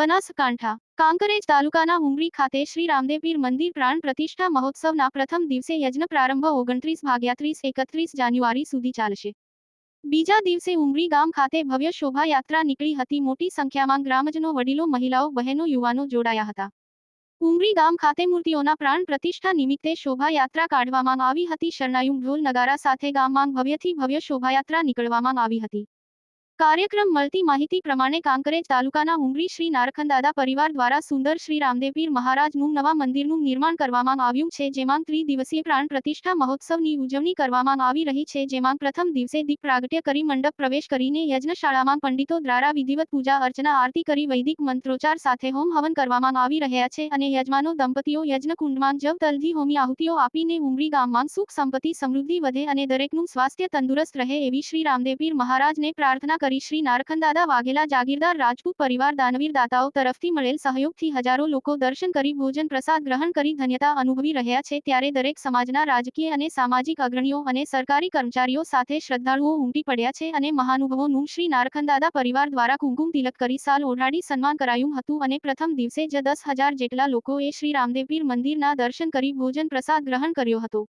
બનાસકાંઠા, કાંકરેજ તાલુકાના ઉમરી ખાતે શ્રી રામદેવપીર મંદિર પ્રાણ પ્રતિષ્ઠા મહોત્સવના પ્રથમ દિવસે યજ્ઞ પ્રારંભ ઓગણત્રીસ ભાગ્યા ત્રીસ એકત્રીસ જાન્યુઆરી સુધી ચાલશે. બીજા દિવસે ઉમરી ગામ ખાતે ભવ્ય શોભાયાત્રા નીકળી હતી. મોટી સંખ્યામાં ગ્રામજનો, વડીલો, મહિલાઓ, બહેનો, યુવાનો જોડાયા હતા. ઉમરી ગામ ખાતે મૂર્તિઓના પ્રાણ પ્રતિષ્ઠા નિમિત્તે શોભાયાત્રા કાઢવામાં આવી હતી. શરણાયુ ઢોલ નગારા સાથે ગામમાં ભવ્યથી ભવ્ય શોભાયાત્રા નીકળવામાં આવી હતી. કાર્યક્રમ મળતી માહિતી પ્રમાણે કાંકરેજ તાલુકાના ઉમરી શ્રી નારખંદાદા પરિવાર દ્વારા સુંદર શ્રી રામદેવપીર મહારાજનું નવા મંદિરનું નિર્માણ કરવામાં આવ્યું છે, જેમાં ત્રિદિવસીય પ્રાણ પ્રતિષ્ઠા મહોત્સવની ઉજવણી કરવામાં આવી રહી છે, જેમાં પ્રથમ દિવસે દીપ પ્રાગટ્ય કરી મંડપ પ્રવેશ કરીને યજ્ઞશાળામાં પંડિતો દ્વારા વિધિવત પૂજા અર્ચના આરતી કરી વૈદિક મંત્રોચ્ચાર સાથે હોમ હવન કરવામાં આવી રહ્યા છે અને યજમાનો દંપતીઓ યજ્ઞકુંડમાં જવ તલધી હોમી આહુતિઓ આપીને ઉમરી ગામમાં સુખ સંપત્તિ સમૃદ્ધિ વધે અને દરેકનું સ્વાસ્થ્ય તંદુરસ્ત રહે એવી શ્રી રામદેવપીર મહારાજને પ્રાર્થના કરી શ્રી નારખંદાદા વાઘેલા જાગીરદાર રાજપૂત પરિવાર દાનવીર દાતાઓ તરફથી મળેલ સહયોગથી હજારો લોકો દર્શન કરી ભોજન પ્રસાદ ગ્રહણ કરી ધન્યતા અનુભવી રહ્યા છે. ત્યારે દરેક સમાજના રાજકીય અને સામાજિક અગ્રણીઓ અને સરકારી કર્મચારીઓ સાથે શ્રદ્ધાળુઓ ઉમટી પડ્યા છે અને મહાનુભાવોનું શ્રી નારખંદાદા પરિવાર દ્વારા કુમકુમ તિલક કરી સાલ ઓઢાડી સન્માન કરાયું હતું અને પ્રથમ દિવસે જ દસ હજાર જેટલા લોકોએ શ્રી રામદેવપીર મંદિરના દર્શન કરી ભોજન પ્રસાદ ગ્રહણ કર્યો હતો.